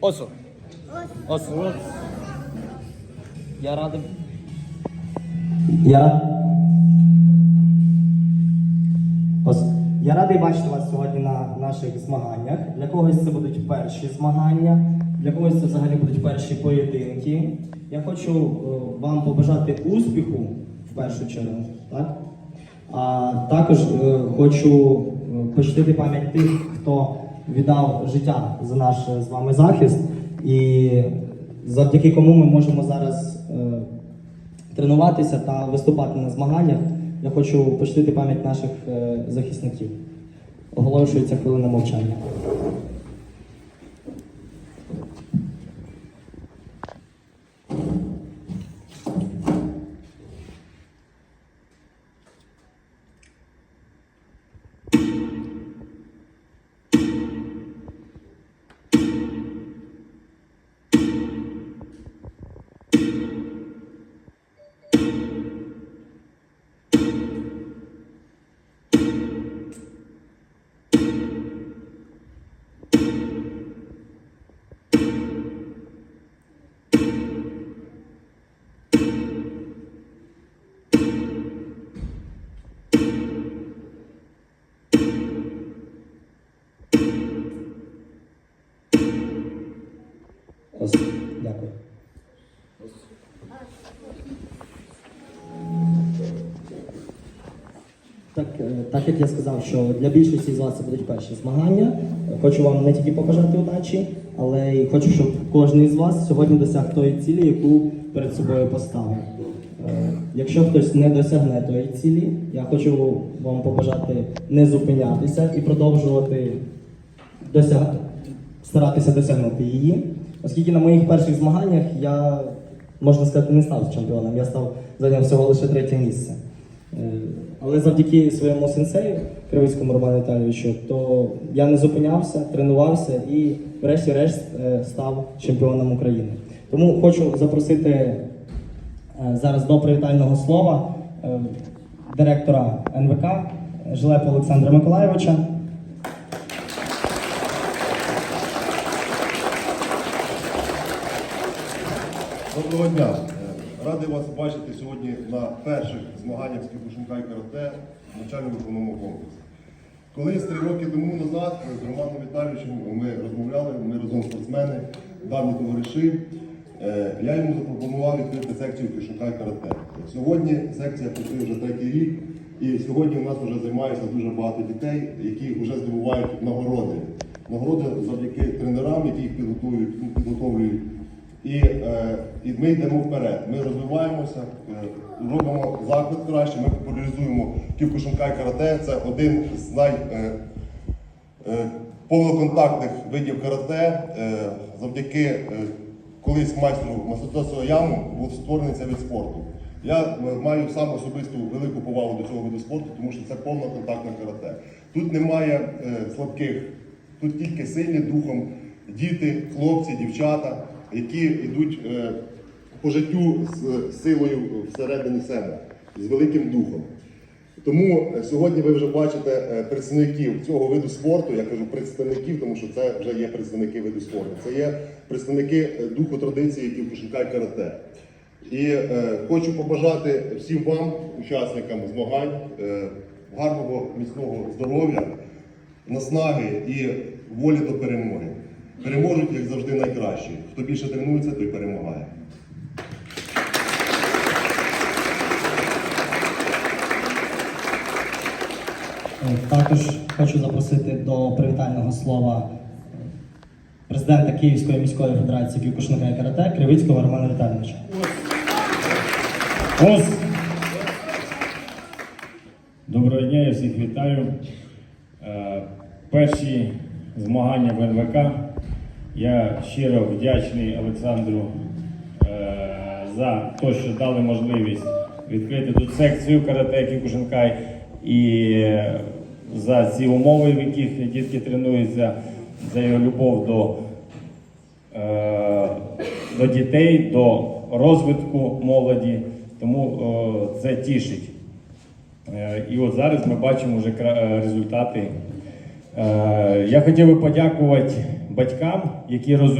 Осо. Осо. Я радий. Я. Ос. Я радий бачити вас сьогодні на наших змаганнях. Для когось це будуть перші змагання, для когось це взагалі будуть перші поєдинки. Я хочу е, вам побажати успіху в першу чергу, так? А також е, хочу е, почтити пам'ять тих, хто віддав життя за наш е, з вами захист, і завдяки кому ми можемо зараз е, тренуватися та виступати на змаганнях. Я хочу почтити пам'ять наших е, захисників. Оголошується хвилина мовчання. Дякую. Так, е, так як я сказав, що для більшості з вас це будуть перші змагання. Хочу вам не тільки побажати удачі, але й хочу, щоб кожен з вас сьогодні досяг тої цілі, яку перед собою поставив. Е, Якщо хтось не досягне тої цілі, я хочу вам побажати не зупинятися і продовжувати досяг... старатися досягнути її. Оскільки на моїх перших змаганнях я, можна сказати, не став чемпіоном, я став зайняв всього лише третє місце. Е, Але завдяки своєму сенсею, Кривицькому Роману Віталійовичу, то я не зупинявся, тренувався і, врешті-решт, е, став чемпіоном України. Тому хочу запросити е, зараз до привітального слова директора НВК Жилепа Олександра Миколаєвича. Доброго дня. Е, Радий вас бачити сьогодні на перших змаганнях з Кікушинка і карате в навчально-виховному комплексі. Колись три роки тому назад з Романом Віталійовичем ми розмовляли, ми разом спортсмени, давні товариші. Е, Я йому запропонував відкрити секцію Кішука і карате. Сьогодні секція працює вже третій рік, і сьогодні у нас вже займається дуже багато дітей, які вже здобувають нагороди. Нагороди завдяки тренерам, які їх ну, підготовлюють. І, е, і ми йдемо вперед. Ми розвиваємося, е, робимо заклад краще, ми популяризуємо ківкушинкай карате. Це один з най, е, видів карате. Завдяки колись майстру Масатосу Яму був створений цей вид спорту. Я маю сам особисту велику повагу до цього виду спорту, тому що це повноконтактне карате. Тут немає слабких, тут тільки сильні духом діти, хлопці, дівчата, які йдуть е, по життю з силою всередині себе, з великим духом. Тому е, сьогодні ви вже бачите е, представників цього виду спорту. Я кажу представників, тому що це вже є представники виду спорту. Це є представники духу традиції, які в карате. І е, хочу побажати всім вам, учасникам змагань, е, гарного міцного здоров'я, наснаги і волі до перемоги. Переможуть, як завжди, найкращі. Хто більше тренується, той перемагає. Е, Також хочу запросити до привітального слова президента Київської міської федерації кікушника і карате Кривицького Романа Віталійовича. Ось. Доброго дня, я всіх вітаю. Е, Перші змагання в НВК. Я щиро вдячний Олександру е, за те, що дали можливість відкрити тут секцію карате Кікушинкай і е, за ці умови, в яких дітки тренуються, за його любов до е, до дітей, до розвитку молоді, тому е, це тішить. Е, І от зараз ми бачимо вже е, результати. Е, Я хотів би подякувати батькам, які розуміють.